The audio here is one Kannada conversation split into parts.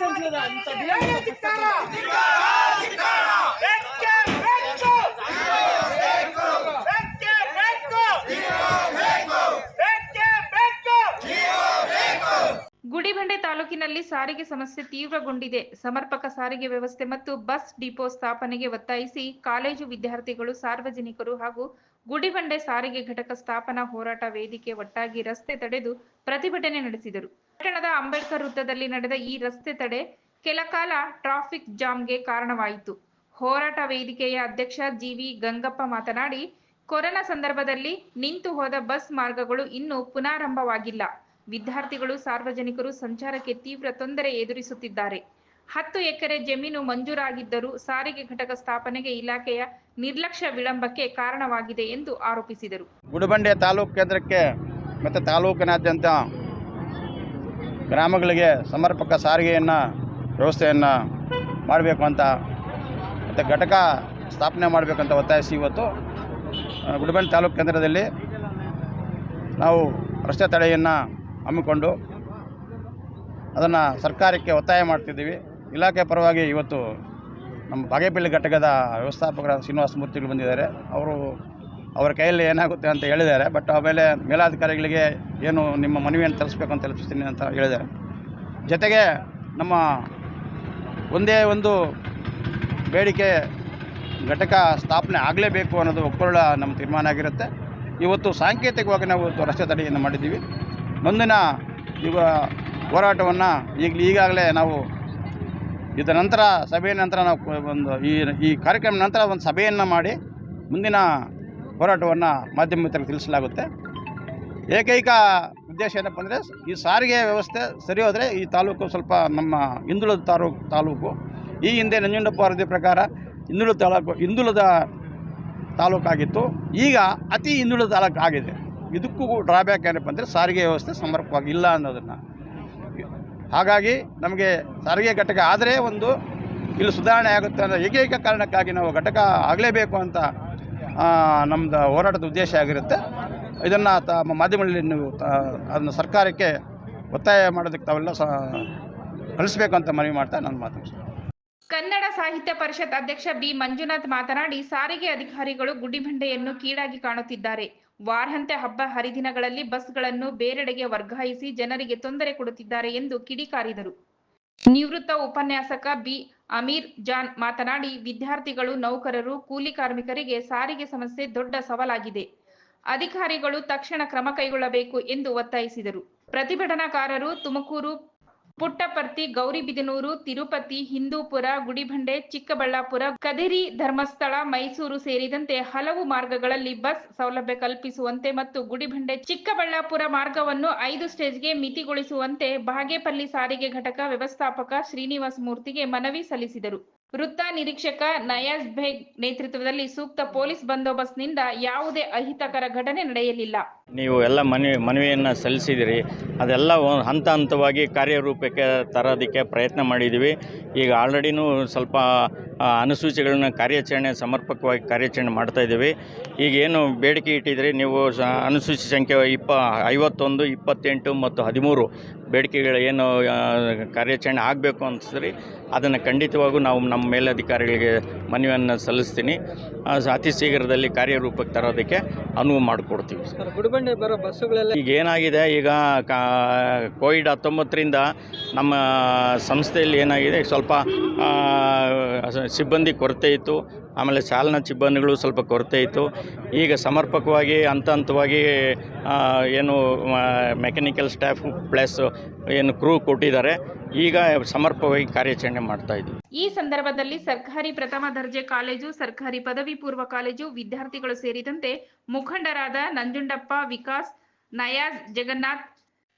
ಸಂಸದ ಅಂತ! ಗುಡಿಬಂಡೆ ತಾಲೂಕಿನಲ್ಲಿ ಸಾರಿಗೆ ಸಮಸ್ಯೆ ತೀವ್ರಗೊಂಡಿದೆ ಸಮರ್ಪಕ ಸಾರಿಗೆ ವ್ಯವಸ್ಥೆ ಮತ್ತು ಬಸ್ ಡಿಪೋ ಸ್ಥಾಪನೆಗೆ ಒತ್ತಾಯಿಸಿ ಕಾಲೇಜು ವಿದ್ಯಾರ್ಥಿಗಳು, ಸಾರ್ವಜನಿಕರು ಹಾಗೂ ಗುಡಿಬಂಡೆ ಸಾರಿಗೆ ಘಟಕ ಸ್ಥಾಪನಾ ಹೋರಾಟ ವೇದಿಕೆ ಒಟ್ಟಾಗಿ ರಸ್ತೆ ತಡೆದು ಪ್ರತಿಭಟನೆ ನಡೆಸಿದರು ಪಟ್ಟಣದ ಅಂಬೇಡ್ಕರ್ ವೃತ್ತದಲ್ಲಿ ನಡೆದ ಈ ರಸ್ತೆ ತಡೆ ಕೆಲಕಾಲ ಟ್ರಾಫಿಕ್ ಜಾಮ್ಗೆ ಕಾರಣವಾಯಿತು. ಹೋರಾಟ ವೇದಿಕೆಯ ಅಧ್ಯಕ್ಷ ಜಿವಿ ಗಂಗಪ್ಪ ಮಾತನಾಡಿ ಕೊರೋನಾ ಸಂದರ್ಭದಲ್ಲಿ ನಿಂತು ಹೋದ ಬಸ್ ಮಾರ್ಗಗಳು ಇನ್ನೂ ಪುನಾರಂಭವಾಗಿಲ್ಲ. ವಿದ್ಯಾರ್ಥಿಗಳು, ಸಾರ್ವಜನಿಕರು ಸಂಚಾರಕ್ಕೆ ತೀವ್ರ ತೊಂದರೆ ಎದುರಿಸುತ್ತಿದ್ದಾರೆ. ಹತ್ತು ಎಕರೆ ಜಮೀನು ಮಂಜೂರಾಗಿದ್ದರೂ ಸಾರಿಗೆ ಘಟಕ ಸ್ಥಾಪನೆಗೆ ಇಲಾಖೆಯ ನಿರ್ಲಕ್ಷ್ಯ ವಿಳಂಬಕ್ಕೆ ಕಾರಣವಾಗಿದೆ ಎಂದು ಆರೋಪಿಸಿದರು. ಗುಡಬಂಡೆ ತಾಲೂಕು ಕೇಂದ್ರಕ್ಕೆ ಮತ್ತು ತಾಲೂಕಿನಾದ್ಯಂತ ಗ್ರಾಮಗಳಿಗೆ ಸಮರ್ಪಕ ಸಾರಿಗೆಯನ್ನು ವ್ಯವಸ್ಥೆಯನ್ನು ಮಾಡಬೇಕು ಅಂತ ಮತ್ತು ಘಟಕ ಸ್ಥಾಪನೆ ಮಾಡಬೇಕಂತ ಒತ್ತಾಯಿಸಿ ಇವತ್ತು ಆ, ಗುಡಿಬಂಡೆ ತಾಲೂಕು ಕೇಂದ್ರದಲ್ಲಿ ನಾವು ರಸ್ತೆ ತಡೆಯನ್ನು ಹಮ್ಮಿಕೊಂಡು ಅದನ್ನು ಸರ್ಕಾರಕ್ಕೆ ಒತ್ತಾಯ ಮಾಡ್ತಿದ್ದೀವಿ. ಇಲಾಖೆ ಪರವಾಗಿ ಇವತ್ತು ನಮ್ಮ ಬಾಗೇಪಲ್ಲಿ ಘಟಕದ ವ್ಯವಸ್ಥಾಪಕರ ಶ್ರೀನಿವಾಸ ಮೂರ್ತಿಗಳು ಬಂದಿದ್ದಾರೆ. ಅವರು ಅವರ ಕೈಯಲ್ಲಿ ಏನಾಗುತ್ತೆ ಅಂತ ಹೇಳಿದ್ದಾರೆ ಬಟ್ ಆಮೇಲೆ ಮೇಲಾಧಿಕಾರಿಗಳಿಗೆ ಏನು ನಿಮ್ಮ ಮನವಿಯನ್ನು ತರಿಸ್ಬೇಕು ಅಂತ ತಲುಪಿಸ್ತೀನಿ ಅಂತ ಹೇಳಿದ್ದಾರೆ. ಜೊತೆಗೆ ನಮ್ಮ ಒಂದೇ ಒಂದು ಬೇಡಿಕೆ ಘಟಕ ಸ್ಥಾಪನೆ ಆಗಲೇಬೇಕು ಅನ್ನೋದು ಒಕ್ಕೊಳ್ಳ ನಮ್ಮ ತೀರ್ಮಾನ ಆಗಿರುತ್ತೆ. ಇವತ್ತು ಸಾಂಕೇತಿಕವಾಗಿ ನಾವು ಇವತ್ತು ರಸ್ತೆ ತಡೆಯನ್ನು ಮಾಡಿದ್ದೀವಿ. ಮುಂದಿನ ಈಗ ಹೋರಾಟವನ್ನು ಈಗಲೇ ಈಗಾಗಲೇ ನಾವು ಇದರ ನಂತರ ಸಭೆಯ ನಂತರ ನಾವು ಒಂದು ಈ ಈ ಕಾರ್ಯಕ್ರಮ ನಂತರ ಒಂದು ಸಭೆಯನ್ನು ಮಾಡಿ ಮುಂದಿನ ಹೋರಾಟವನ್ನು ಮಾಧ್ಯಮ ಮಿತ್ರರಿಗೆ ತಿಳಿಸಲಾಗುತ್ತೆ. ಏಕೈಕ ಉದ್ದೇಶ ಏನಪ್ಪ ಅಂದರೆ ಈ ಸಾರಿಗೆ ವ್ಯವಸ್ಥೆ ಸರಿ ಹೋದರೆ ಈ ತಾಲೂಕು ಸ್ವಲ್ಪ ನಮ್ಮ ಹಿಂದುಳಿದ ತಾಲೂಕು ತಾಲೂಕು, ಈ ಹಿಂದೆ ನಂಜುಂಡಪ್ಪ ವರದಿ ಪ್ರಕಾರ ಹಿಂದುಳಿದ ತಾಲೂಕು, ಹಿಂದುಳಿದ ತಾಲೂಕಾಗಿತ್ತು. ಈಗ ಅತಿ ಹಿಂದುಳಿದ ತಾಲೂಕು ಆಗಿದೆ. ಇದಕ್ಕೂ ಡ್ರಾಬ್ಯಾಕ್ ಏನಪ್ಪ ಅಂದರೆ ಸಾರಿಗೆ ವ್ಯವಸ್ಥೆ ಸಮರ್ಪಕವಾಗಿ ಇಲ್ಲ ಅನ್ನೋದನ್ನು. ಹಾಗಾಗಿ ನಮಗೆ ಸಾರಿಗೆ ಘಟಕ ಆದರೆ ಒಂದು ಇಲ್ಲಿ ಸುಧಾರಣೆ ಆಗುತ್ತೆ ಅನ್ನೋ ಏಕೈಕ ಕಾರಣಕ್ಕಾಗಿ ನಾವು ಘಟಕ ಆಗಲೇಬೇಕು ಅಂತ ನಮ್ಮದು ಹೋರಾಟದ ಉದ್ದೇಶ ಆಗಿರುತ್ತೆ. ಇದನ್ನು ತಮ್ಮ ಮಾಧ್ಯಮಗಳಲ್ಲಿ ನೀವು ಅದನ್ನು ಸರ್ಕಾರಕ್ಕೆ ಒತ್ತಾಯ ಮಾಡೋದಕ್ಕೆ ತಾವೆಲ್ಲ ಸ, ಕಳಿಸ್ಬೇಕು ಅಂತ ಮನವಿ ಮಾಡ್ತಾ ನಾನು ಮಾತು ಕನ್ನಡ ಸಾಹಿತ್ಯ ಪರಿಷತ್ ಅಧ್ಯಕ್ಷ ಬಿ. ಮಂಜುನಾಥ್ ಮಾತನಾಡಿ, ಸಾರಿಗೆ ಅಧಿಕಾರಿಗಳು ಗುಡಿಬಂಡೆಯನ್ನು ಕೀಳಾಗಿ ಕಾಣುತ್ತಿದ್ದಾರೆ. ವಾರಹಂತೆ ಹಬ್ಬ ಹರಿದಿನಗಳಲ್ಲಿ ಬಸ್ಗಳನ್ನು ಬೇರೆಡೆಗೆ ವರ್ಗಾಯಿಸಿ ಜನರಿಗೆ ತೊಂದರೆ ಕೊಡುತ್ತಿದ್ದಾರೆ ಎಂದು ಕಿಡಿಕಾರಿದರು. ನಿವೃತ್ತ ಉಪನ್ಯಾಸಕ ಬಿ ಅಮೀರ್ ಜಾನ್ ಮಾತನಾಡಿ, ವಿದ್ಯಾರ್ಥಿಗಳು, ನೌಕರರು, ಕೂಲಿ ಕಾರ್ಮಿಕರಿಗೆ ಸಾರಿಗೆ ಸಮಸ್ಯೆ ದೊಡ್ಡ ಸವಾಲಾಗಿದೆ. ಅಧಿಕಾರಿಗಳು ತಕ್ಷಣ ಕ್ರಮ ಕೈಗೊಳ್ಳಬೇಕು ಎಂದು ಒತ್ತಾಯಿಸಿದರು. ಪ್ರತಿಭಟನಾಕಾರರು ತುಮಕೂರು ಪುಟ್ಟಪರ್ತಿ, ಗೌರಿಬಿದನೂರು, ತಿರುಪತಿ, ಹಿಂದೂಪುರ, ಗುಡಿಬಂಡೆ, ಚಿಕ್ಕಬಳ್ಳಾಪುರ, ಕದಿರಿ ಧರ್ಮಸ್ಥಳ, ಮೈಸೂರು ಸೇರಿದಂತೆ ಹಲವು ಮಾರ್ಗಗಳಲ್ಲಿ ಬಸ್ ಸೌಲಭ್ಯ ಕಲ್ಪಿಸುವಂತೆ ಮತ್ತು ಗುಡಿಬಂಡೆ, ಚಿಕ್ಕಬಳ್ಳಾಪುರ ಮಾರ್ಗವನ್ನು ಐದು ಸ್ಟೇಜ್ಗೆ ಮಿತಿಗೊಳಿಸುವಂತೆ ಬಾಗೇಪಲ್ಲಿ ಸಾರಿಗೆ ಘಟಕ ವ್ಯವಸ್ಥಾಪಕ ಶ್ರೀನಿವಾಸ ಮೂರ್ತಿಗೆ ಮನವಿ ಸಲ್ಲಿಸಿದರು. ವೃತ್ತ ನಿರೀಕ್ಷಕ ನಯಾಜ್ ಬೇಗ್ ನೇತೃತ್ವದಲ್ಲಿ ಸೂಕ್ತ ಪೊಲೀಸ್ ಬಂದೋಬಸ್ತ್ನಿಂದ ಯಾವುದೇ ಅಹಿತಕರ ಘಟನೆ ನಡೆಯಲಿಲ್ಲ. ನೀವು ಎಲ್ಲ ಮನವಿ ಮನವಿಯನ್ನು ಸಲ್ಲಿಸಿದಿರಿ. ಅದೆಲ್ಲ ಹಂತ ಹಂತವಾಗಿ ಕಾರ್ಯರೂಪಕ್ಕೆ ತರೋದಕ್ಕೆ ಪ್ರಯತ್ನ ಮಾಡಿದ್ದೀವಿ ಈಗ ಆಲ್ರೆಡಿನೂ ಸ್ವಲ್ಪ ಅನುಸೂಚಿಗಳನ್ನ ಕಾರ್ಯಾಚರಣೆ, ಸಮರ್ಪಕವಾಗಿ ಕಾರ್ಯಾಚರಣೆ ಮಾಡ್ತಾ ಇದ್ದೀವಿ. ಈಗ ಏನು ಬೇಡಿಕೆ ಇಟ್ಟಿದ್ರಿ, ನೀವು ಅನುಸೂಚಿ ಸಂಖ್ಯೆ ಇಪ್ಪ, ಐವತ್ತೊಂದು, ಇಪ್ಪತ್ತೆಂಟು ಮತ್ತು ಹದಿಮೂರು ಬೇಡಿಕೆಗಳು ಏನು ಕಾರ್ಯಾಚರಣೆ ಆಗಬೇಕು ಅನಿಸಿದ್ರಿ ಅದನ್ನು ಖಂಡಿತವಾಗೂ ನಾವು ನಮ್ಮ ಮೇಲಧಿಕಾರಿಗಳಿಗೆ ಮನವಿಯನ್ನು ಸಲ್ಲಿಸ್ತೀನಿ. ಅತಿ ಶೀಘ್ರದಲ್ಲಿ ಕಾರ್ಯರೂಪಕ್ಕೆ ತರೋದಕ್ಕೆ ಅನುವು ಮಾಡಿಕೊಡ್ತೀವಿ. ಸರ್ ಗುಡಿಬಂಡೆ ಬರೋ ಬಸ್ಸುಗಳೆಲ್ಲ ಈಗ ಏನಾಗಿದೆ ಈಗ ಕಾ ಕೋವಿಡ್ ಹತ್ತೊಂಬತ್ತರಿಂದ ನಮ್ಮ ಸಂಸ್ಥೆಯಲ್ಲಿ ಏನಾಗಿದೆ ಸ್ವಲ್ಪ ಸಿಬ್ಬಂದಿ ಕೊರತೆ ಇತ್ತು. ಆಮೇಲೆ ಸಾಲಿನ ಸಿಬ್ಬಂದಿಗಳು ಸ್ವಲ್ಪ ಕೊರತೆ ಇತ್ತು. ಈಗ ಸಮರ್ಪಕವಾಗಿ, ಹಂತ ಹಂತವಾಗಿ ಏನು ಮೆಕ್ಯಾನಿಕಲ್ ಸ್ಟಾಫ್ ಪ್ಲಸ್ ಏನು ಕ್ರೂ ಕೊಟ್ಟಿದ್ದಾರೆ. ಈಗ ಸಮರ್ಪಕವಾಗಿ ಕಾರ್ಯಾಚರಣೆ ಮಾಡ್ತಾ ಇದ್ದೀವಿ. ಈ ಸಂದರ್ಭದಲ್ಲಿ ಸರ್ಕಾರಿ ಪ್ರಥಮ ದರ್ಜೆ ಕಾಲೇಜು, ಸರ್ಕಾರಿ ಪದವಿ ಪೂರ್ವ ಕಾಲೇಜು ವಿದ್ಯಾರ್ಥಿಗಳು ಸೇರಿದಂತೆ ಮುಖಂಡರಾದ Nanjundappa, Vikas, Nayaz, Jagannath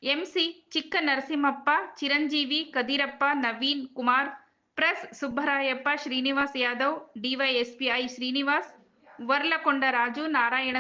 M C Chikka Narasimhappa Chiranjeevi, Kadirappa, Naveen Kumar press Subbarayappa Srinivas Yadav D Y S P I Srinivas Varlakonda Raju Narayana